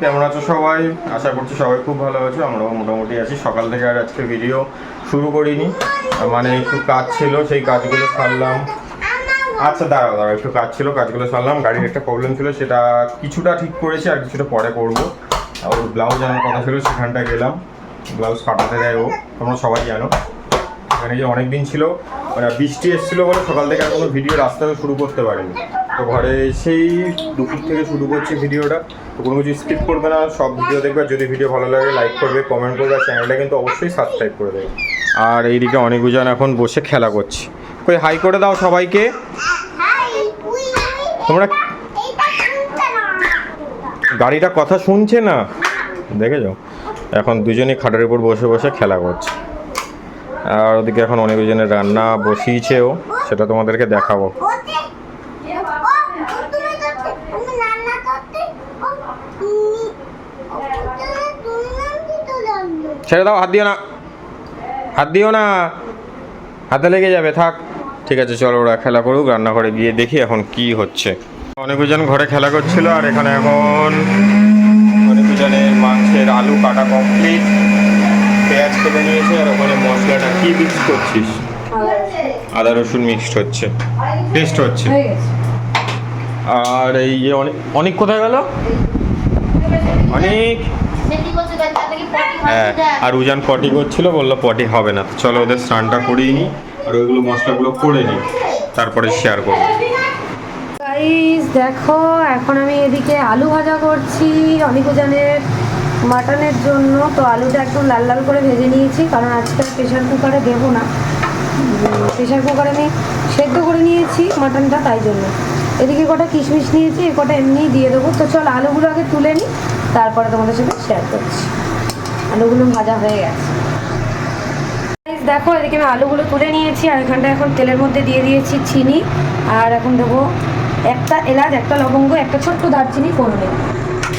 কেমন আছো সবাই? আশা করছি সবাই খুব ভালো আছো, আমরাও মোটামুটি আছি। সকাল থেকে আর আজকে ভিডিও শুরু করিনি। মানে একটু কাজ ছিল, সেই কাজগুলো সারলাম। আচ্ছা দাঁড়াও দাঁড়াও, একটু কাজ ছিল, কাজগুলো সারলাম। গাড়ির একটা প্রবলেম ছিল, সেটা কিছুটা ঠিক করেছি, আর কিছুটা পরে করব। ওর ব্লাউজ আনার কথা ছিল সেখানটা গেলাম। ব্লাউজ কাটাতে দেয় ও, তোমরা সবাই জানো। এখানে যে অনেক দিন ছিল মানে বৃষ্টি এসেছিল বলে সকাল থেকে আর কোনো ভিডিও রাস্তাতে শুরু করতে পারিনি। তো ঘরে সেই দুপুর থেকে শুরু করছি ভিডিওটা তো কোনো কিছু স্কিপ করবে না, সব ভিডিও দেখবে। যদি ভিডিও ভালো লাগে লাইক করবে কমেন্ট করবে, আর চ্যানেলটা কিন্তু অবশ্যই সাবস্ক্রাইব করে দেবে। আর এইদিকে অনেক উজান এখন বসে খেলা করছে। কই হাই করে দাও সবাইকে। তোমরা গাড়িটা কথা শুনছে না? দেখে যাও এখন দুজনেই খাটের উপর বসে বসে খেলা করছে। আর ওদিকে এখন অনেক জনের রান্না বসিয়েছেও সেটা তোমাদেরকে দেখাবো। ছেড়ে দাও, হাত দিও না। হাত দিও না। হাতে লেগে যাবে, থাক। ঠিক আছে, চলো ওরা খেলা করুক, রান্নাঘরে গিয়ে দেখি এখন কি হচ্ছে। অনেকজন ঘরে খেলা করছিল, আর এখানে এখন অনেকজনের মাংসের আলু কাটা কমপ্লিট পেঁয়াজ কেটে নিয়েছে, আর ওখানে মশলাটা কি মিক্স করছিস? আদা রসুন মিক্সড হচ্ছে। টেস্ট হচ্ছে। আর এই যে অনেক অনেক কোথায় গেল? অনেক। হ্যাঁ আর উজান পটি করছিল, বলল পটি হবে না। চলো ওদের স্নানটা করিয়ে নিই, আর ওইগুলো মশলাগুলো করে নিই, তারপরে শেয়ার করব। দেখো, এখন আমি এদিকে আলু ভাজা করছি অনিকোজানের মাটনের জন্য। তো আলুটা একদম লাল লাল করে ভেজে নিয়েছি, কারণ আজকে প্রেশার কুকারে দেবো না। প্রেশার কুকারে আমি সেদ্ধ করে নিয়েছি মাটনটা, তাই জন্য। এদিকে কটা কিশমিশ নিয়েছি, এ কটা এমনিই দিয়ে দেবো। তো চল, আলুগুলো আগে তুলে নিই। তারপরে তোমাদের সাথে শেয়ার করছি। আলুগুলো ভাজা হয়ে গেছে। দেখো, এদিকে আমি আলুগুলো তুলে নিয়েছি, আর এখানটা এখন তেলের মধ্যে দিয়ে দিয়েছি চিনি। আর এখন দেবো একটা এলাচ, একটা লবঙ্গ, একটা ছোট্ট দারচিনি ফোড়নে।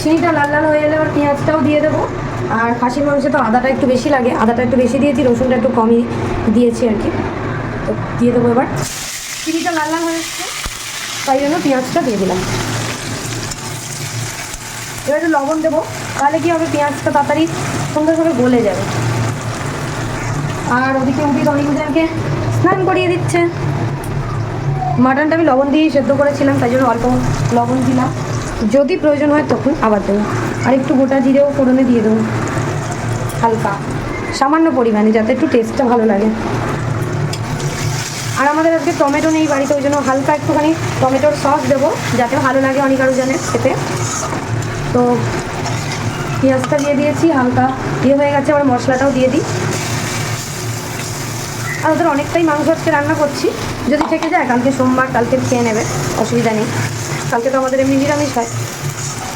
চিনিটা লাল লাল হয়ে এলে আবার পেঁয়াজটাও দিয়ে দেবো। আর খাসির মাংসে তো আদাটা একটু বেশি লাগে, আদাটা একটু বেশি দিয়েছি, রসুনটা একটু কমই দিয়েছি আর কি। তো দিয়ে দেবো এবার। চিনিটা লাল লাল হয়ে এসছে, তাই জন্য পেঁয়াজটা দিয়ে দিলাম। এবার একটু লবণ দেবো, তাহলে কি হবে পেঁয়াজটা তাড়াতাড়ি সুন্দরভাবে গলে যাবে। আর ওদিকে উঠি অনেকজনকে স্নান করিয়ে দিচ্ছে। মাটনটা আমি লবণ দিয়েই সেদ্ধ করেছিলাম, তাই জন্য অল্প লবণ দিলাম। যদি প্রয়োজন হয় তখন আবার দেবো। আর একটু গোটা জিরেও ফোড়নে দিয়ে দেবো। হালকা, সামান্য পরিমাণে, যাতে একটু টেস্টটা ভালো লাগে। আর আমাদের আজকে টমেটো নেই বাড়িতে, ওই জন্য হালকা একটুখানি টমেটোর সস দেবো, যাতে ভালো লাগে অনেক আরও জানে খেতে। তো পেঁয়াজটা দিয়ে দিয়েছি, হালকা ইয়ে হয়ে গেছে আবার মশলাটাও দিয়ে দিই। আর ওদের অনেকটাই মাংস আজকে রান্না করছি। যদি থেকে যায়, কালকে সোমবার, কালকে খেয়ে নেবে, অসুবিধা নেই। কালকে তো আমাদের এমনি নিরামিষ হয়।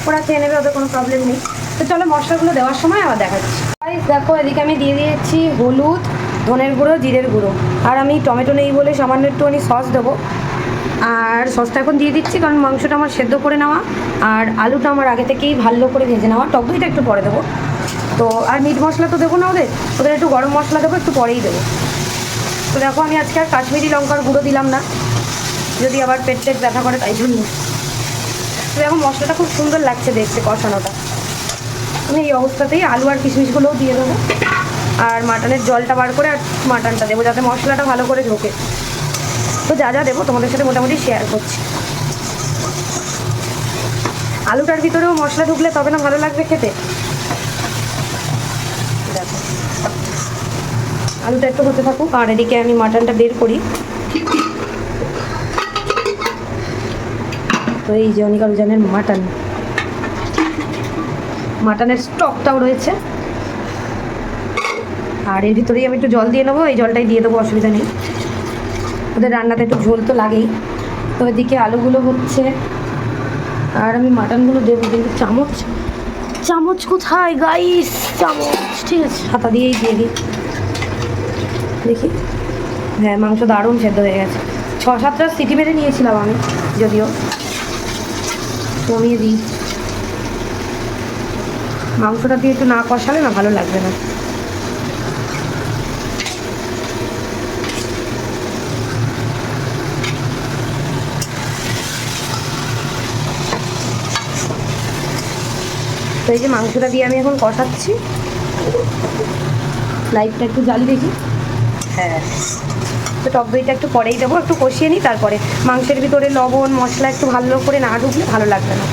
ওরা খেয়ে নেবে, ওদের কোনো প্রবলেম নেই। তো চলো মশলাগুলো দেওয়ার সময় আবার দেখাচ্ছি। দেখো, এদিকে আমি দিয়ে দিয়েছি হলুদ, ধনের গুঁড়ো, জিরের গুঁড়ো। আর আমি টমেটো নেই বলে সামান্য একটুখানি সস দেবো। আর সসটা এখন দিয়ে দিচ্ছি, কারণ মাংসটা আমার সেদ্ধ করে নেওয়া। আর আলুটা আমার আগে থেকেই ভালো করে ভেজে নেওয়া। টক দইটা একটু পরে দেবো। তো, আর মিট মশলা তো দেবো না ওদের? ওদের একটু গরম মশলা দেবো, একটু পরেই দেবো। তো দেখো, আমি আজকে আর কাশ্মীরি লঙ্কার গুঁড়ো দিলাম না। যদি আবার পেট টেট ব্যথা করে, তাই জন্য। তো দেখো, মশলাটা খুব সুন্দর লাগছে দেখতে, কষানোটা। আমি এই অবস্থাতেই আলু আর কিশমিশগুলোও দিয়ে দেবো। আর মাটনের জলটা বার করে আর মাটনটা দেবো, যাতে মশলাটা ভালো করে ঢোকে। তো যা যা দেবো তোমাদের সাথে মোটামুটি শেয়ার করছি। আলুটার ভিতরেও মশলা ঢুকলে তবে না ভালো লাগবে খেতে। আলুটা একটু হতে থাকুক। আর এদিকে আমি মাটনটা বের করি। তো এই যে অনিকা রুজানের মাটন। মাটনের স্টকটাও রয়েছে। আর এর ভিতরেই আমি একটু জল দিয়ে নেব, এই জলটাই দিয়ে দেবো, অসুবিধা নেই। ওদের রান্নাতে একটু ঝোল তো লাগেই। তো এদিকে আলুগুলো হচ্ছে, আর আমি মাটনগুলো দেবো, কিন্তু চামচ। চামচ কোথায় গাইস চামচ, ঠিক আছে হাতা দিয়েই দিয়ে দিই। দেখি। হ্যাঁ মাংস দারুণ সেদ্ধ হয়ে গেছে। ছ সাতটা সিটি মেরে নিয়েছিলাম আমি, যদিও। কমিয়ে দিই। মাংসটা দিয়ে একটু না কষালে না ভালো লাগবে না। তো এই যে মাংসটা দিয়ে আমি এখন কষাচ্ছি। লাইটটা একটু জ্বালি দেখি। হ্যাঁ। তো টক দইটা একটু পরেই দেবো একটু কষিয়ে নিই তারপরে মাংসের ভিতরে লবণ মশলা একটু ভালো করে না ঢুকলে ভালো লাগবে না।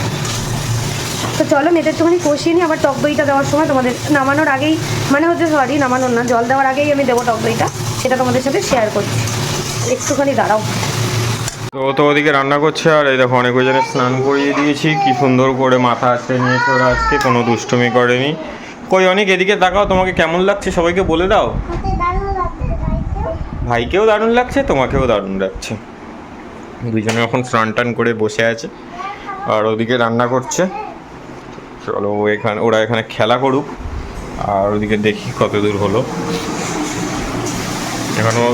তো চলো মেয়েদের একটুখানি কষিয়ে নিই আবার টক দইটা দেওয়ার সময় তোমাদের নামানোর আগেই মানে হচ্ছে সরি নামানোর না জল দেওয়ার আগেই আমি দেবো টক দইটা সেটা তোমাদের সাথে শেয়ার করছি। একটুখানি দাঁড়াও। তো তো ওদিকে রান্না করছে, আর এই দেখো অনেক জনের স্নান করিয়ে দিয়েছি। কি সুন্দর করে মাথা আজকে নিয়েছে ওরা আজকে, কোনো দুষ্টুমি করেনি। কই অনেক, এদিকে তাকাও, তোমাকে কেমন লাগছে সবাইকে বলে দাও। ভাইকেও দারুণ লাগছে, তোমাকেও দারুণ লাগছে। দুজনে এখন স্নান টান করে বসে আছে, আর ওদিকে রান্না করছে। চলো এখানে, ওরা এখানে খেলা করুক, আর ওদিকে দেখি কত দূর হলো। এখনও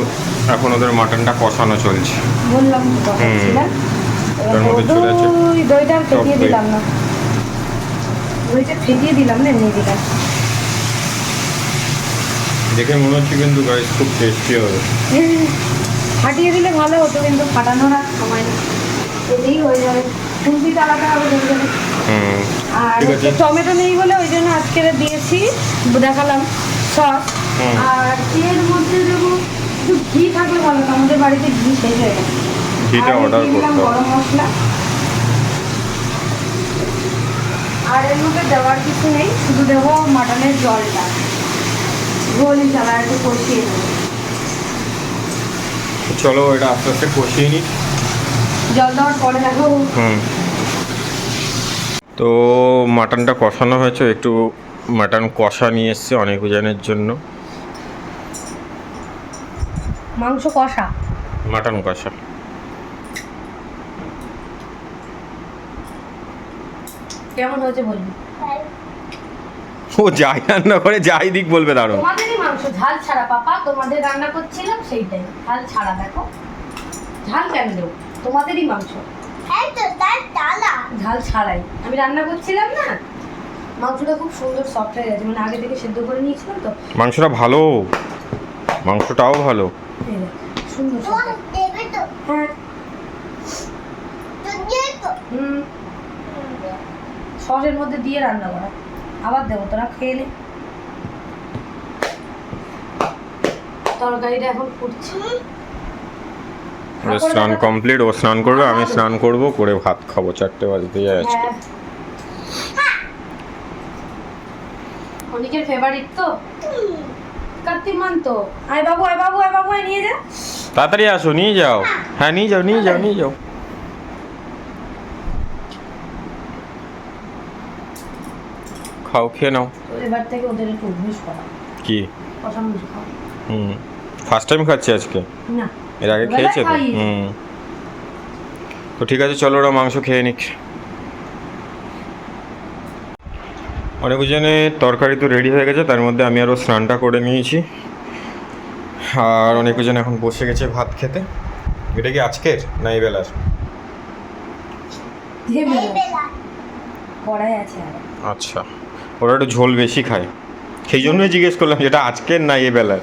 এখন ওদের মাটনটা কষানো চলছে। বললাম। তার মধ্যে চলে দই দইটা ফেটিয়ে। দিলাম না। দইটা ফেটিয়ে দিলাম না এমনি দিলাম। দেখে মনে হচ্ছে কিন্তু গাইস খুব টেস্টি হবে। ফাটিয়ে দিলে ভালো হতো কিন্তু ফাটানোর আর সময় নেই। হয়ে যাবে। হবে হুম। আর আছে। টমেটো নেই বলে ওই জন্য আজকে দিয়েছি দেখালাম সস আর এর মধ্যে দেবো একটু ঘি থাকলে ভালো হতো আমাদের বাড়িতে ঘি শেষ হয়ে গেছে। ঘিটা দিলাম করতে হবে। গরম মশলা। আর এর মধ্যে দেওয়ার কিছু নেই শুধু দেবো মাটনের জলটা। আর একটু কষিয়ে চলো এটা আস্তে আস্তে কষিয়ে নিই জল দেওয়ার পরে দেখো। হুম। তো মাটনটা কষানো হয়েছে একটু মাটন কষা নিয়ে এসছে অনেক জনের জন্য। মাংস কষা। মাটন কষা। কেমন হয়েছে বলবি? ও যাই রান্না করে যাই দিক বলবে দারুণ। তোমাদেরই মাংস ঝাল ছাড়া পাপা তোমাদের রান্না করছিলাম সেইটাই। ঝাল ছাড়া দেখো। ঝাল কেন দেবো? তোমাদেরই মাংস। ঝাল ছাড়াই। আমি রান্না করছিলাম না মাংসটা খুব সুন্দর সফট হয়ে গেছে। মানে আগে থেকে সেদ্ধ করে নিয়েছিলাম তো। মাংসটা ভালো। মাংসটাও ভালো। এই সুন্দর হ্যাঁ। হুম। সসের মধ্যে দিয়ে রান্না করা। আবার দেবো তোরা খেয়ে নে। তরকারিটা এখন ফুটছে। স্নান কমপ্লিট ও স্নান করবে আমি স্নান করব করে ভাত খাব চারটে বাজতে যায় আজকে। হ্যাঁ অনেকের ফেভারিট তো? কার্তিক মান তো আয় বাবু আয় বাবু আয় বাবু আয় নিয়ে যা। তাড়াতাড়ি আসো নিয়ে যাও। হ্যাঁ নিয়ে যাও নিয়ে যাও নিয়ে যাও। খাও খেয়ে নাও। এবার থেকে ওদের একটু অভ্যেস করা। কি? কষা মাংস খাও। হুম। ফার্স্ট টাইম খাচ্ছি আজকে? না। এর আগে খেয়েছে তো? হুম। তো ঠিক আছে চলো ওরা মাংস খেয়ে নিক। অনেক জনে তরকারি তো রেডি হয়ে গেছে তার মধ্যে আমি আরও স্নানটা করে নিয়েছি। আর অনেক জন এখন বসে গেছে ভাত খেতে। এটা কি আজকের না এই বেলার? আচ্ছা ওরা একটু ঝোল বেশি খায়। সেই জন্যই জিজ্ঞেস করলাম যেটা আজকের না এই বেলার।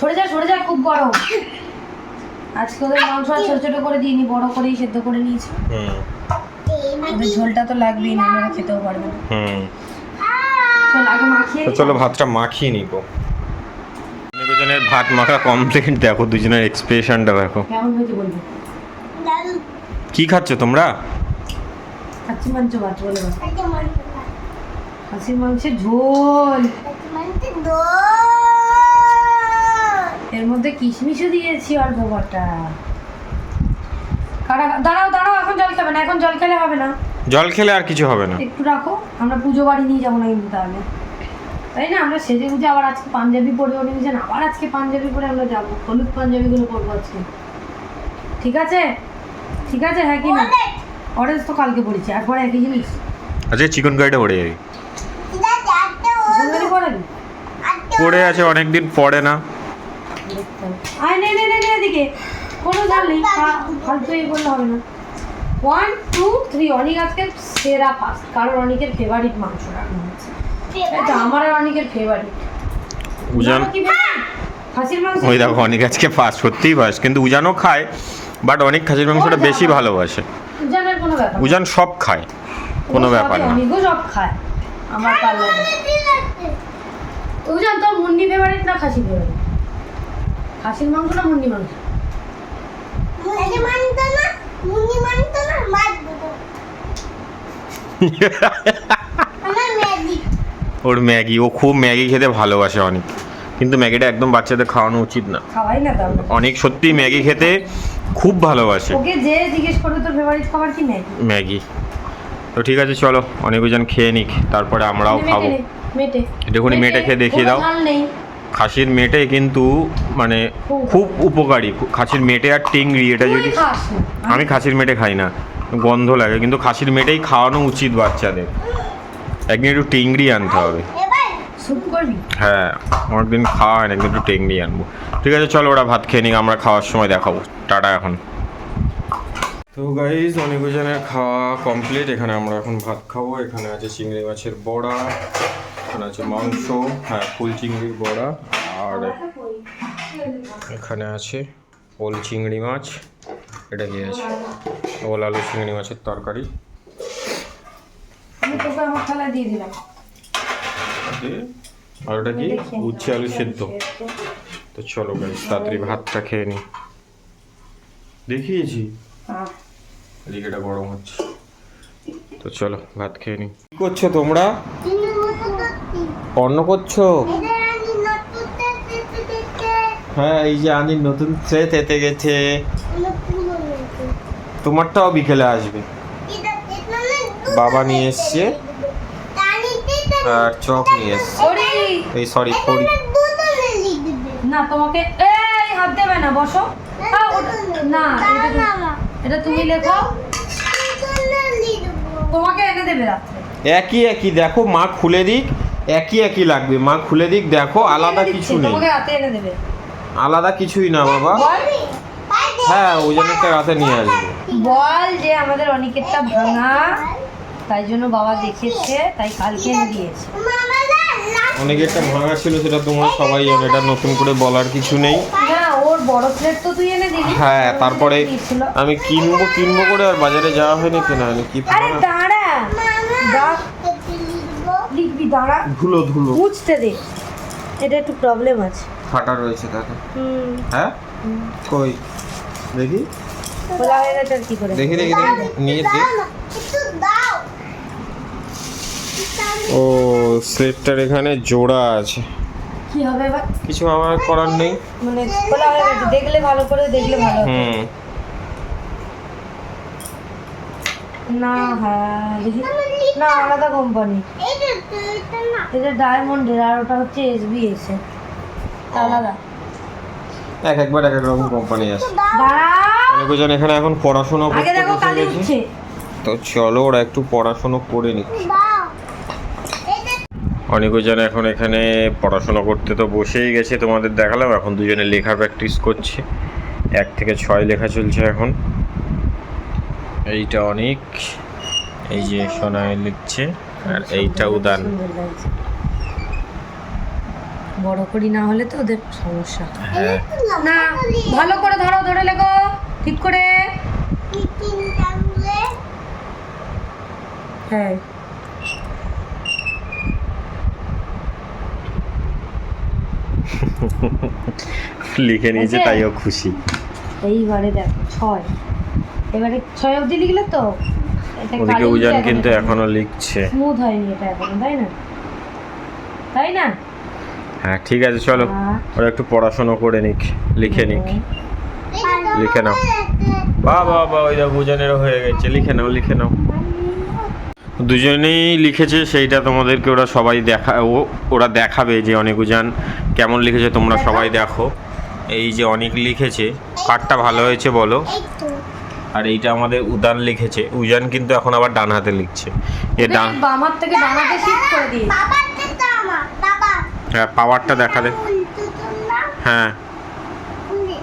সরে যা সরে যা খুব গরম। আজকে ওদের মাংস আর ছোট ছোট করে দিইনি বড় করেই সেদ্ধ করে নিয়েছি। হুম। ঝোলটা তো লাগবেই না ওরা খেতেও পারবে না। হুম। চল আগে চলো ভাতটা মাখিয়ে নিব। অনেকজনের ভাত মাখা কমপ্লিট দেখো দুজনের এক্সপ্রেশনটা দেখো। কি খাচ্ছ তোমরা? খাসির মাংসের ঝোল। এর মধ্যে কিশমিশও দিয়েছি অল্প কটা। কারা দাঁড়াও দাঁড়াও এখন জল খাবে না এখন জল খেলে হবে না। জল খেলে আর কিছু হবে না। একটু রাখো আমরা পুজো বাড়ি নিয়ে যাব না কিন্তু তাহলে। তাই না? আমরা সেজে গুজে আবার আজকে পাঞ্জাবি পরে অনেকজন আবার আজকে পাঞ্জাবি পরে আমরা যাব। হলুদ পাঞ্জাবিগুলো পরবো আজকে। ঠিক আছে? ঠিক আছে হ্যাঁ কি না? অরেঞ্জ তো কালকে পড়েছি একবার একই জিনিস। আচ্ছা চিকেন কারিটা পড়ে যাবি। পড়ে আছে অনেকদিন পড়ে না। আয় নে নে নে এদিকে। কোনো ঝাল নেই ফালতু এই করলে হবে না। ওয়ান টু থ্রি অনেক আজকে সেরা ফার্স্ট কারণ অনেকের ফেভারিট মাংস রান্না এই আমার আর অনেকের ফেভারিট উজান? খাসির মাংস ওই দেখো অনেক আজকে ফার্স্ট সত্যিই ফার্স্ট কিন্তু উজানও খায় বাট অনেক খাসির মাংসটা বেশি ভালোবাসে। উজানের কোনো ব্যাপার উজান সব খায় কোনো ব্যাপার না। অনেকও সব খায়। আমার পার্লারে উজান তোর মুন্ডি ফেভারিট না খাসি ফেভারিট খাসির মাংস না মুন্ডি মাংস? ওর ম্যাগি ও খুব ম্যাগি খেতে ভালোবাসে অনেক। কিন্তু ম্যাগিটা একদম বাচ্চাদের খাওয়ানো উচিত না। খাওয়াই না অনেক সত্যি ম্যাগি খেতে খুব ভালোবাসে। ওকে যে জিজ্ঞেস করবে তোর ফেভারিট খাবার কি ম্যাগি? ম্যাগি। তো ঠিক আছে চলো অনেকজন খেয়ে নিক তারপরে আমরাও খাব। মেটে। একটুখানি মেটে খেয়ে দেখিয়ে দাও। নেই। খাসির মেটে কিন্তু মানে খুব। উপকারী। খাসির মেটে আর টিংরি এটা যদি আমি খাসির মেটে খাই না গন্ধ লাগে কিন্তু খাসির মেটেই খাওয়ানো উচিত বাচ্চাদের। একদিন একটু টিংড়ি আনতে হবে। হ্যাঁ অনেকদিন খাওয়া হয় না একদিন একটু টেংরি আনব। ঠিক আছে চলো ওরা ভাত খেয়ে নিক আমরা খাওয়ার সময় দেখাবো। টাটা এখন। তো গাইজ অনেকজনের খাওয়া কমপ্লিট এখানে আমরা এখন ভাত খাব। এখানে আছে চিংড়ি মাছের বড়া। এখানে আছে মাংস হ্যাঁ ফুল চিংড়ির বড়া আর এখানে আছে ওল চিংড়ি মাছ এটা কি আছে? ওল আলু চিংড়ি মাছের তরকারি। আর ওটা কি? উচ্ছে আলু সেদ্ধ। তো চলো গাইজ তাড়াতাড়ি ভাতটা খেয়ে নি। দেখিয়েছি। এদিকে এটা গরম হচ্ছে। তো চলো ভাত খেয়ে নি। কি করছ তোমরা? অন্ন করছ? হ্যাঁ এই যে আনির নতুন ট্রে তেতে গেছে। তোমারটাও বিকেলে আসবে। বাবা নিয়ে এসছে। আর চক নিয়ে এসছে। এই সরি খড়ি না তোমাকে এই হাত দেবে না বসো। না এটা তুমি লেখো তোমাকে এনে দেবে রাত্রে। একই একই দেখো মা খুলে দিক। একই একই লাগবে। মা খুলে দিক দেখো আলাদা কিছু নেই। তোমাকে হাতে এনে দেবে। আলাদা কিছুই না বাবা। হ্যাঁ ওই জন্য একটা রাতে নিয়ে আসবে। বল যে আমাদের অনেকেরটা ভাঙা। তাই জন্য বাবা দেখেছে তাই কালকে এনে দিয়েছে। অনেকে ভাঙা ছিল সেটা তোমরা সবাই জানো এটা নতুন করে বলার কিছু নেই। না ওর বড় প্লেট তো তুই এনে দিলি। হ্যাঁ তারপরে আমি কিনবো কিনবো করে আর বাজারে যাওয়া হয়নি কেনা হয়নি কি আরে ভাঙা? দাঁড়া দাঁড়া লিখবি দাঁড়া। ধুলো ধুলো। বুঝতে দে। এটা একটু প্রবলেম আছে। ফাটা রয়েছে তাতে। হুম। হ্যাঁ? কই? দেখি। খোলা হয়ে গেছে আর কি করে? দেখি দেখি দেখি। নিয়ে দেখ ও সেটটার এখানে জোড়া আছে। কি হবে এবার? কিছু আমার করার নেই। মানে খোলা হয়ে গেছে। দেখলে ভালো করে দেখলে ভালো হবে। হুম। না হ্যাঁ দেখি না আলাদা কোম্পানি এটা ডায়মন্ডের আর ওটা হচ্ছে এসবিএস এর। আলাদা। এক একবার এক এক রকম কোম্পানি আছে। অনেকজন এখানে এখন পড়াশোনা করতে বসে তো চলো ওরা একটু পড়াশোনা করে নি অনেকজন এখন এখানে পড়াশোনা করতে তো বসেই গেছে তোমাদের দেখালাম। এখন দুজনে লেখা প্র্যাকটিস করছে। এক থেকে ছয় লেখা চলছে এখন। এইটা অনেক। এই যে সোনায় লিখছে আর এইটা উদান। বড় করি না হলে তো ওদের সমস্যা। হ্যাঁ। না ভালো করে ধরো ধরে লেখো ঠিক করে। হ্যাঁ। লিখে নিয়েছে তাইও খুশি। এইবারে দেখো ছয়। এবারে ছয় অবধি লিখলে তো ওদিকে উজান কিন্তু এখনও লিখছে। স্মুথ হয়নি এটা এখনও তাই না? তাই না? হ্যাঁ ঠিক আছে চলো। হ্যাঁ। ওরা একটু পড়াশোনা করে নিক লিখে নিক। লিখে নাও। বা বা বা ওই উজানেরও হয়ে গেছে। লিখে নাও লিখে নাও। দুজনেই লিখেছে সেইটা তোমাদেরকে ওরা সবাই দেখা ও- ওরা দেখাবে যে অনেক উজান কেমন লিখেছে তোমরা সবাই দেখো। এই যে অনেক লিখেছে। কারটা ভালো হয়েছে বলো। আর এইটা আমাদের উদান লিখেছে। উজান কিন্তু এখন আবার ডান হাতে লিখছে। এ ডান বামার থেকে ডানাতে শিফট করে দিয়ে হ্যাঁ পাওয়ারটা দেখা দে। হ্যাঁ।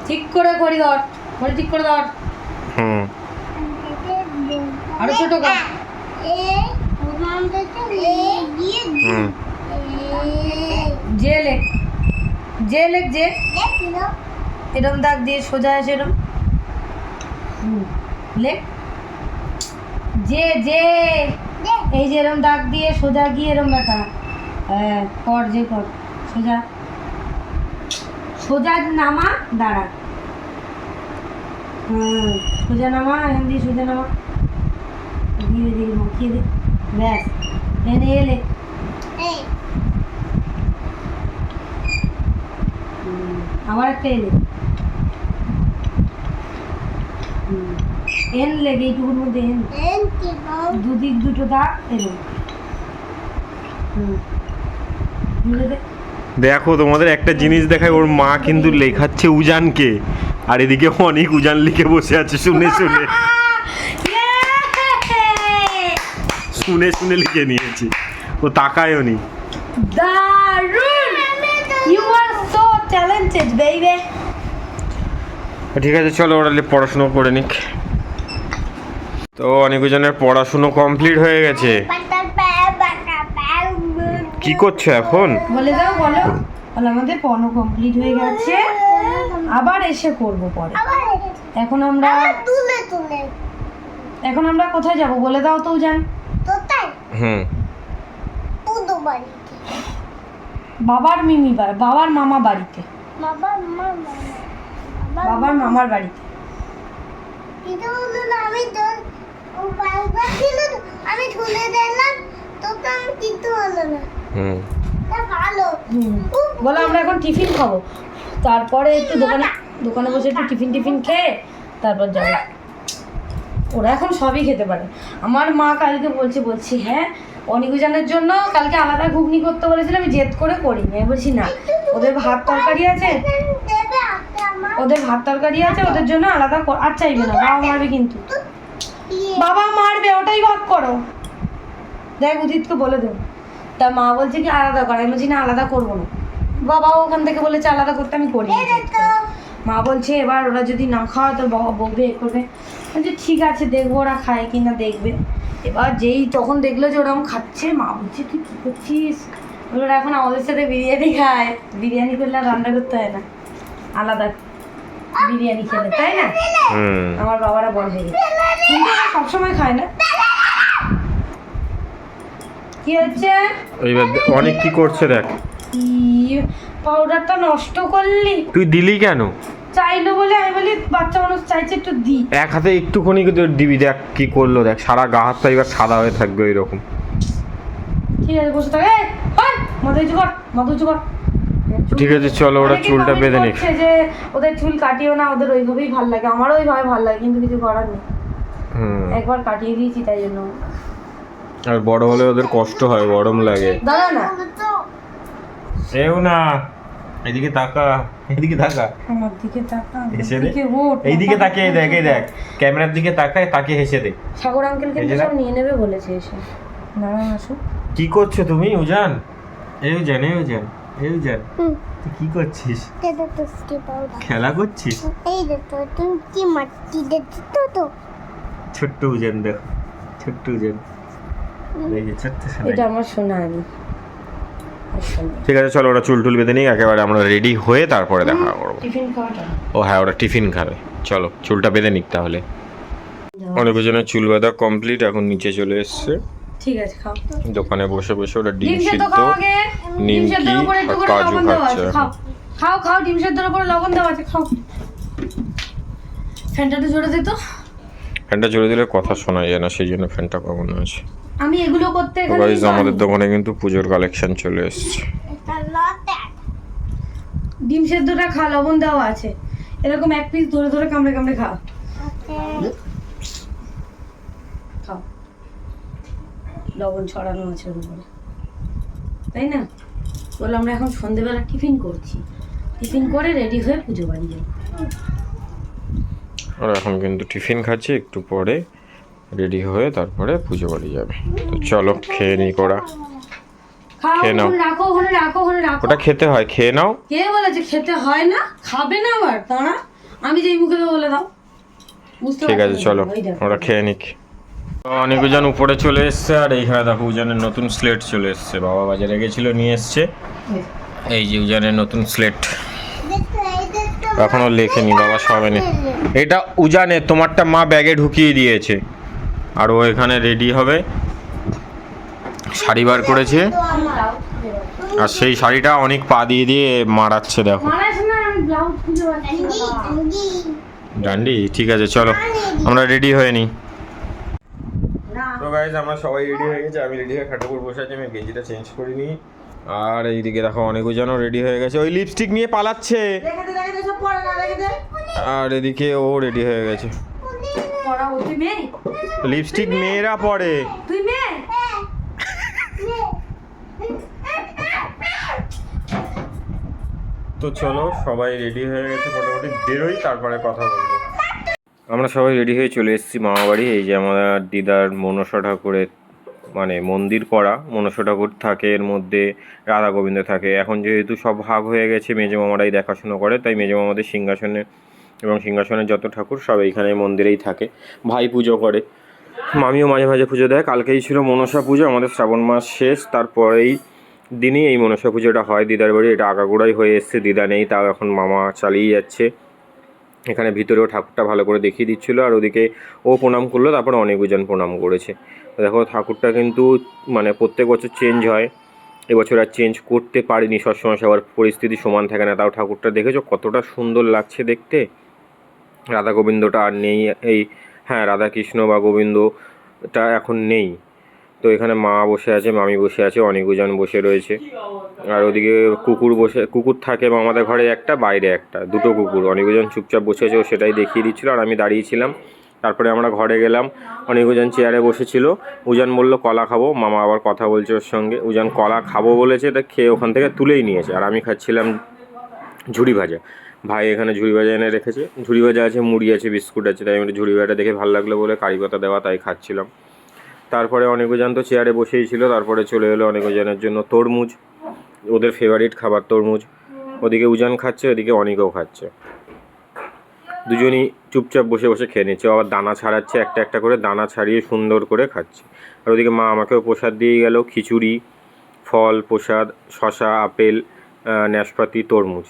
ঠিক করে করি ধর ঘড়ি ঠিক করে ধর। হুম। আরও ছোট কর। হুম। যে লেখ। যে লেখ যে এরম দাগ দিয়ে সোজা আছে এরম। হুম, লেখ যে যে এই যে এরম দাগ দিয়ে সোজা গিয়ে এরম হ্যাঁ কর যে কর সোজা। সোজা নামা দাঁড়া। হুম সোজা নামা এখান দিয়ে সোজা নামা। ধীরে ধীরে মাখিয়ে দে। ব্যাস এনে এলে। আবার একটা এলে হুম, এন লেগে এইটুকুর মধ্যে এন। দুদিক দুটো দাগ দে? দেখো তোমাদের একটা জিনিস দেখায় ওর মা কিন্তু লেখাচ্ছে উজানকে। আর এদিকে অনেক উজান লিখে বসে আছে শুনে শুনে। শুনে শুনে লিখে নিয়েছি। ও তাকায়ও নি। দারুণ! You are so talented baby ঠিক আছে চলো ওরা পড়াশুনো করে নিক। তো অনেক জনের পড়াশুনো কমপ্লিট হয়ে গেছে। কি করছ এখন? বলে দাও বলো। বলো আমাদের পড়ানো কমপ্লিট হয়ে গেছে। আবার এসে করব পরে। এখন আমরা তুলে তুলে। এখন আমরা কোথায় যাব? বলে দাও তো জান হুম। পুদো বাড়িতে। বাবার মিমি বাড়ি বাবার মামা বাড়িতে। বাবা মামা। বাবার মামার বাড়িতে এটা হলো না আমি তোর বাবা ছিল তো, আমি তুলে দিলাম তো তো আমি কিন্তু হলো না। হুম। তা ভালো। বলো আমরা এখন টিফিন খাব। তারপরে একটু দোকানে দোকানে বসে একটু টিফিন টিফিন খেয়ে তারপর যাব। ওরা এখন সবই খেতে পারে। আমার মা কালকে বলছে বলছি হ্যাঁ অনিকুজানের জন্য কালকে আলাদা ঘুগনি করতে বলেছিল আমি জেদ করে করিনি। আমি বলছি না ওদের ভাত তরকারি আছে। ওদের ভাত তরকারি আছে ওদের জন্য আলাদা আর চাইবে না বাবা মারবে কিন্তু। বাবা মারবে ওটাই ভাগ করো। দেখ উদিতকে বলে দেবো তা মা বলছে কি আলাদা কর। আমি বলছি না আলাদা করব না। বাবা ওখান থেকে বলেছে আলাদা করতে আমি করি মা বলছে এবার ওরা যদি না খাওয়া তো বাবা বকবে এ করবে। বলছে ঠিক আছে দেখব ওরা খায় কি না দেখবে। এবার যেই তখন দেখল যে ওরকম খাচ্ছে মা বলছে তুই কী করছিস? ওরা এখন আমাদের সাথে বিরিয়ানি খায়। বিরিয়ানি করলে আর রান্না করতে হয় না। আলাদা বিরিয়ানি খেলে তাই না? আমার বাবারা বড় হয়ে গেছে। সবসময় খায় না। কি হচ্ছে? এইবার অনেক কি করছে দেখ। পাউডারটা নষ্ট করলি? তুই দিলি কেন? চাইলো বলে আমি বলি বাচ্চা মানুষ চাইছে একটু দি। এক হাতে একটুখানি দিবি দেখ কি করল দেখ সারা গা হাতটা এবার সাদা হয়ে থাকবে ওই রকম ঠিক আছে বসে থাকে? এই, মাথা উঁচু কর মাথা উঁচু কর ঠিক আছে চলো ওরা চুলটা বেঁধে নিক। যে ওদের চুল কাটিও না ওদের ওইভাবেই ভালো লাগে। আমারও ওইভাবে ভালো লাগে কিন্তু কিছু করার নেই। একবার কাটিয়ে দিয়েছি তাই জন্য। আর বড় হলে ওদের কষ্ট হয় গরম লাগে। দাদা না। এও না। এদিকে তাকা এদিকে তাকা। আমার দিকে তাকা এসে দে। এইদিকে তাকিয়ে দেখ এই দেখ। ক্যামেরার দিকে তাকায় তাকে হেসে দে। সাগর আঙ্কেল কিন্তু সব নিয়ে নেবে বলেছে এসে। দাঁড়ান আসুক। কি করছ তুমি উজান? এই উজান এই উজান এই উজান। তুই কি করছিস? খেলা করছিস? এই দেখো তুমি কি মাটি দেখছ তো? ছোট্ট উজান দেখো ছোট্ট উজান। এই যে ছোট্ট এটা আমার সোনা আমি। ঠিক আছে চলো ওরা চুল টুল বেঁধে নিই একেবারে আমরা রেডি হয়ে তারপরে দেখা করব। ও হ্যাঁ ওরা টিফিন খাবে। চলো চুলটা বেঁধে নিক তাহলে। অনেক জনের চুল বাঁধা কমপ্লিট এখন নিচে চলে এসছে। ঠিক আছে খাও। দোকানে বসে বসে ওরা ডিম সেদ্ধ নিমকি আর কাজু খাচ্ছে খাও। খাও ডিম সেদ্ধর উপরে লবণ দেওয়া আছে খাও। ফ্যানটা একটু জোরে দে তো। ফ্যানটা জোরে দিলে কথা শোনা যায় না সেই জন্য ফ্যানটা কমানো আছে আমি এগুলো করতে এখানে আমাদের দোকানে কিন্তু পুজোর কালেকশন চলে এসছে। ডিম সেদ্ধটা খা লবণ দেওয়া আছে। এরকম এক পিস ধরে ধরে কামড়ে কামড়ে খা। খাও। লবণ ছড়ানো আছে ওর উপরে। তাই না? বলে আমরা এখন সন্ধেবেলা টিফিন করছি। টিফিন করে রেডি হয়ে পুজো বাড়ি যাব। আর এখন কিন্তু টিফিন খাচ্ছে একটু পরে রেডি হয়ে তারপরে পুজো বাড়ি যাবে। তো চলো খেয়ে নি করা খেয়ে নাও। রাখো ওখানে রাখো ওখানে রাখো। ওটা খেতে হয় খেয়ে নাও। কে বলেছে খেতে হয় না? খাবে না আবার তারা আমি যেই মুখে বলে দাও। ঠিক আছে চলো? ওরা খেয়ে নিক। অনেক উজান উপরে চলে এসছে আর এইখানে দেখো উজানের নতুন স্লেট চলে এসছে। বাবা বাজারে গেছিল নিয়ে এসছে। এই যে। উজানের নতুন স্লেট এখনও লেখেনি, বাবা, সবে নে এটা উজানে, তোমারটা মা ব্যাগে ঢুকিয়ে দিয়েছে। আর ও এখানে রেডি হবে। শাড়ি বার করেছে। আর সেই শাড়িটা অনেক পা দিয়ে দিয়ে মারাচ্ছে, দেখো। ডান্ডি? ঠিক আছে, চলো। আমরা রেডি হয়ে নিই। তো গাইজ আমরা সবাই রেডি হয়ে গেছি। আমি রেডি হয়ে খাটের উপর বসে আছি। আমি গেঞ্জিটা চেঞ্জ করিনি। আর এইদিকে দেখো অনেকও যেন রেডি হয়ে গেছে। ওই লিপস্টিক নিয়ে পালাচ্ছে। আর এদিকে ও রেডি হয়ে গেছে। লিপস্টিক মেয়েরা পরে। তো চলো সবাই রেডি হয়ে গেছে মোটামুটি বেরোই তারপরে কথা বলব। আমরা সবাই রেডি হয়ে চলে এসেছি মামা বাড়ি এই যে আমার দিদার মনসা ঠাকুরের মানে মন্দির করা, মনসা ঠাকুর থাকে, এর মধ্যে রাধা গোবিন্দ থাকে। এখন যেহেতু সব ভাগ হয়ে গেছে, মেজো মামারাই দেখাশুনো করে, তাই মেজো মামাদের সিংহাসনে এবং সিংহাসনের যত ঠাকুর সব এইখানে মন্দিরেই থাকে। ভাই পুজো করে। মামিও মাঝে মাঝে পুজো দেয়। কালকেই ছিল মনসা পুজো, আমাদের শ্রাবণ মাস শেষ। তারপরেই দিনই এই মনসা পুজোটা হয়। দিদার বাড়ি, এটা আগাগোড়াই হয়ে এসছে, দিদা নেই, তাও এখন মামা চালিয়ে যাচ্ছে। এখানে ভিতরেও ঠাকুরটা ভালো করে দেখিয়ে দিচ্ছিল আর ওদিকে ও প্রণাম করল, তারপরে অনেকজন প্রণাম করেছে। দেখো, ঠাকুরটা কিন্তু মানে প্রত্যেক বছর চেঞ্জ হয়। এবছর আর চেঞ্জ করতে পারিনি, সবসময় সবার পরিস্থিতি সমান থাকে না। তাও ঠাকুরটা দেখেছ, কতটা সুন্দর লাগছে দেখতে। রাধা গোবিন্দটা আর নেই, এই হ্যাঁ রাধা কৃষ্ণ বা গোবিন্দটা এখন নেই। তো এখানে মা বসে আছে, মামি বসে আছে, অনেকজন বসে রয়েছে। আর ওদিকে কুকুর বসে, কুকুর থাকে আমাদের ঘরে একটা, বাইরে একটা, দুটো কুকুর। অনেকজন চুপচাপ বসে আছে, ও সেটাই দেখিয়ে দিচ্ছিল, আর আমি দাঁড়িয়েছিলাম। তারপরে আমরা ঘরে গেলাম, অনেকজন চেয়ারে বসেছিল। উজান বলল, কলা খাব? মামা আবার কথা বলছে ওর সঙ্গে। উজান, কলা খাব বলেছে, তা খেয়ে ওখান থেকে তুলেই নিয়েছে। আর আমি খাচ্ছিলাম ঝুড়ি ভাজা। ভাই এখানে ঝুড়ি ভাজা এনে রেখেছে। ঝুড়ি ভাজা আছে, মুড়ি আছে, বিস্কুট আছে, তাই আমি ঝুড়ি ভাজাটা দেখে ভালো লাগল বলে, কারি পাতা দেওয়া তাই খাচ্ছিলাম। তারপরে অনেকজন তো চেয়ারে বসেই ছিল, তারপরে চলে এলো অনেকজনের জন্য তরমুজ, ওদের ফেভারিট খাবার তরমুজ। ওদিকে উজান খাচ্ছে, ওদিকে অনেকেও খাচ্ছে। দুজনই চুপচাপ বসে বসে খেয়ে নিচ্ছে আবার দানা ছাড়াচ্ছে, একটা একটা করে দানা ছাড়িয়ে সুন্দর করে খাচ্ছে। আর ওদিকে মা আমাকেও প্রসাদ দিয়ে গেল, খিচুড়ি, ফল, প্রসাদ শশা আপেল নাশপাতি তরমুজ।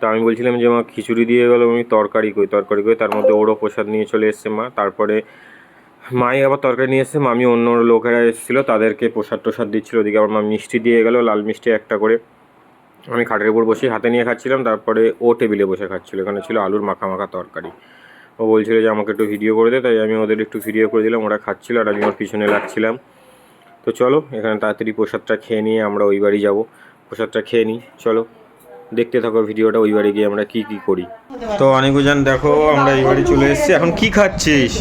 তো আমি বলছিলাম যে মা, খিচুড়ি দিয়ে গেলো, আমি তরকারি কই তরকারি কই তার মধ্যে ওরও প্রসাদ নিয়ে চলে এসছে মা। তারপরে মাই আবার তরকারি নিয়ে এসছে মামি অন্য লোকেরা এসেছিল, তাদেরকে প্রসাদ টোসাদ দিচ্ছিল, ওদিকে আবার মা মিষ্টি দিয়ে গেলো, লাল মিষ্টি একটা করে। আমি খাটের উপর বসে হাতে নিয়ে খাচ্ছিলাম, তারপরে ও টেবিলে বসে খাচ্ছিল, এখানে ছিল আলুর মাখা মাখা তরকারি। ও বলছিল যে আমাকে একটু ভিডিও করে দে, তাই আমি ওদের একটু ভিডিও করে দিলাম, ওরা খাচ্ছিল আর আমি ওর পিছনে লাগছিলাম। তো চলো, এখানে তাড়াতাড়ি প্রসাদটা খেয়ে নিয়ে আমরা ওই বাড়ি যাব, প্রসাদটা খেয়ে নিই, চলো। দেখতে থাকো ভিডিওটা ওই বাড়ি গিয়ে আমরা কি কি করি। তো অনেকজন দেখো আমরা এই বাড়ি চলে এসেছি। এখন কি খাচ্ছিস?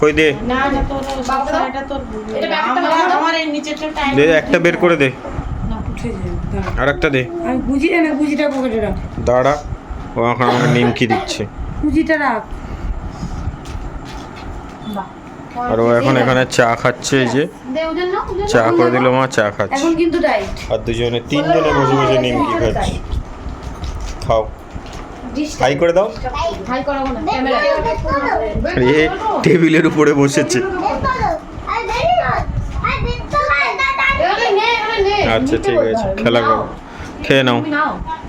কই দে। না এটা তোর বাবা এটা তোর আমার আমার এই নিচেরটা টাইম দে একটা বের করে দে। আর একটা দে। আমি গুজি না গুজিটা পকেটে রাখ। দাঁড়া ও এখন আমাকে নিমকি দিচ্ছে। রাখ। আর ও এখন এখানে চা খাচ্ছে এই যে। চা করে দিল মা চা খাচ্ছে। এখন কিন্তু আর দুজনে তিনজনে বসে বসে নিমকি খাচ্ছে। খাও। হাই করে দাও। এ টেবিলের উপরে বসেছে। আচ্ছা ঠিক আছে খেলা করো। খেয়ে নাও।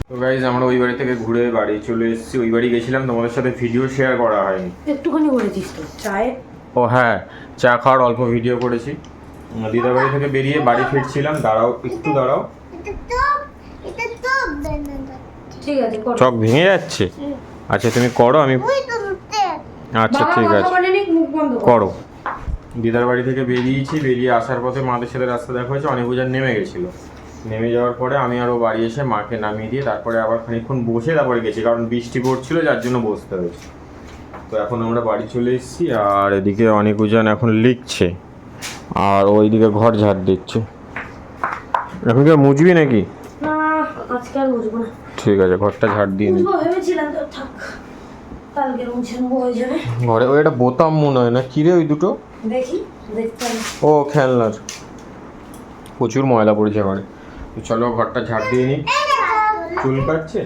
তো গাইজ আমরা ওই বাড়ি থেকে ঘুরে বাড়ি চলে এসেছি। ওই বাড়ি গেছিলাম তোমাদের সাথে ভিডিও শেয়ার করা হয়নি। একটুখানি করেছিস তো চায়ে? ও হ্যাঁ চা খাওয়ার অল্প ভিডিও করেছি। দিদার বাড়ি থেকে বেরিয়ে বাড়ি ফিরছিলাম। দাঁড়াও একটু দাঁড়াও। ঠিক আছে চক ভেঙে যাচ্ছে? আচ্ছা তুমি করো আমি আচ্ছা ঠিক আছে। বন্ধ কর। করো। দিদার বাড়ি থেকে বেরিয়েছি বেরিয়ে আসার পথে মাদের সাথে রাস্তা দেখা হয়েছে অনেক পূজার নেমে গেছিল। নেমে যাওয়ার পরে আমি আরও বাড়ি এসে মাকে নামিয়ে দিয়ে তারপরে আবার খানিক্ষণ বসে তারপরে গেছি কারণ বৃষ্টি পড়ছিল যার জন্য বসতে হয়েছে। তো এখন আমরা বাড়ি চলে এসেছি আর এদিকে অনেক উজান এখন লিখছে আর ওইদিকে ঘর ঝাড় দিচ্ছে। এখন কেউ মুজবি নাকি? আজকে আর বুঝব না। ঠিক আছে ঘরটা ঝাড় দিয়ে নি ভেবেছিলাম তো থাক। কালকে মুছে নেব ওই জন্য। ঘরে ওই একটা বোতাম মনে হয় না? কিরে ওই দুটো? দেখি দেখতে ও খেলনার। প্রচুর ময়লা পড়েছে ঘরে। তো চলো ঘরটা ঝাড় দিয়ে নি। চুল কাটছে?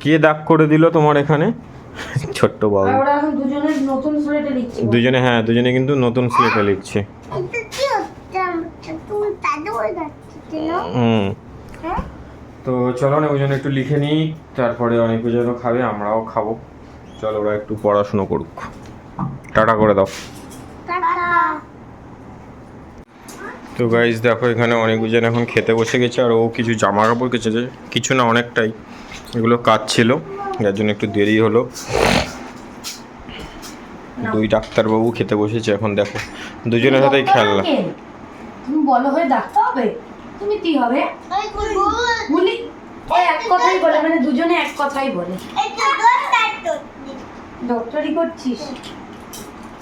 কে দাগ করে দিল তোমার এখানে? ছোট্ট বাবু। দুজনে হ্যাঁ দুজনে কিন্তু নতুন স্লেটে লিখছে হুম। তো চলো না ওজন একটু লিখে নিই তারপরে অনেক ওজনও খাবে আমরাও খাব। চলো ওরা একটু পড়াশুনো করুক। টাটা করে দাও। তো গাইজ দেখো এখানে অনেকজন এখন খেতে বসে গেছে আর ও কিছু জামা কাপড় কেচেছে কিছু না অনেকটাই। এগুলো কাজ ছিল যার জন্য একটু দেরি হলো। দুই ডাক্তারবাবু খেতে বসেছে এখন দেখো। দুজনের সাথেই খেলনা? তুমি বলো হয়ে ডাক্তার হবে? তুমি কি হবে? ও এক কথাই বলে মানে দুজনে এক কথাই বলে। ডক্টরি করছিস?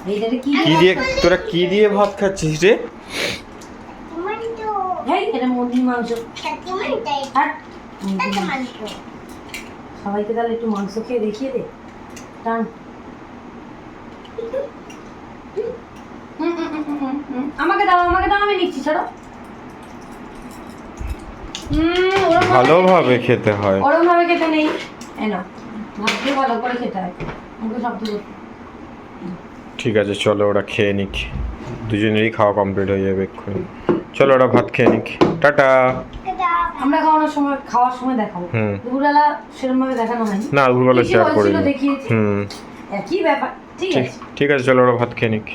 এইটারে কি কি দিয়ে তোরা কি দিয়ে ভাত খাচ্ছিস রে? এই এটা মুরগির মাংস। টমেটো। সবাইকে তাহলে একটু মাংস খেয়ে দেখিয়ে দে। টান। হুম, হুম, হুম, হুম, হুম। আমাকে দাও আমাকে দাও আমি নিচ্ছি ছাড়ো। ভালোভাবে খেতে হয়। ওরম ভাবে খেতে নেই। ভাবতে ভালো করে খেতে হয়। মুখে শব্দ ঠিক আছে চলো ওরা খেয়ে নিক। দুজনেরই খাওয়া কমপ্লিট হয়ে যাবে এক্ষুনি। চলো ওরা ভাত খেয়ে নিক। টাটা। আমরা খাওয়ানোর সময় খাওয়ার সময় দেখাবো। হুম। দুপুরবেলা সেরকম ভাবে দেখানো হয়নি। না দুপুরবেলা শেয়ার করে হুম। একই ব্যাপার ঠিক ঠিক আছে। ঠিক আছে চলো ওরা ভাত খেয়ে নিক।